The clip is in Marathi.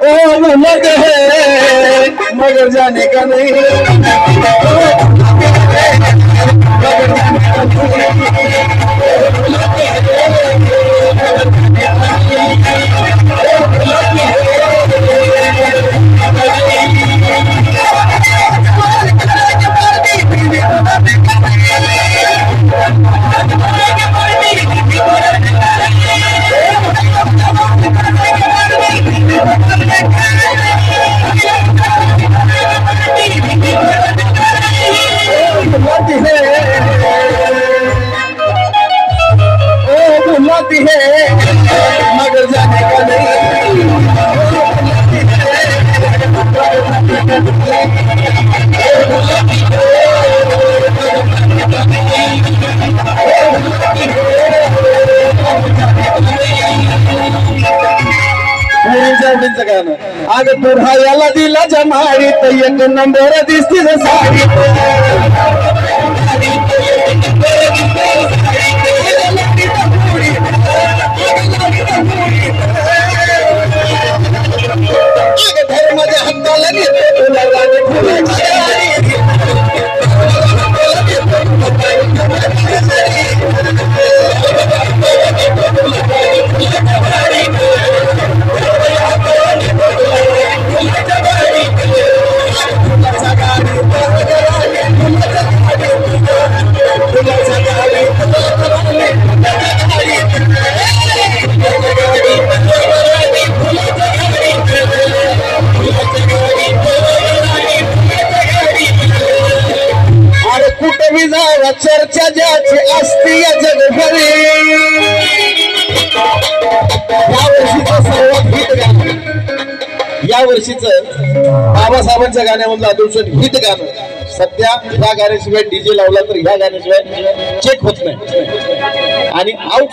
ओ मोहम्मद है मगर जाने का नहीं। है मगर जाने का गाणं अगं तर याला दिला जमाडी एक नंबर दिसतील साडी। चर्चा ज्याची असती या जगभरी. या वर्षीचं सर्वात हिट गाणं. या वर्षीचं बाबासाहेबांच्या गाण्यामधलं आदर्शन हिट गाणं. सध्या ह्या गाण्याशिवाय डीजे लावला तर ह्या गाण्याशिवाय चेक होत नाही. आणि आउट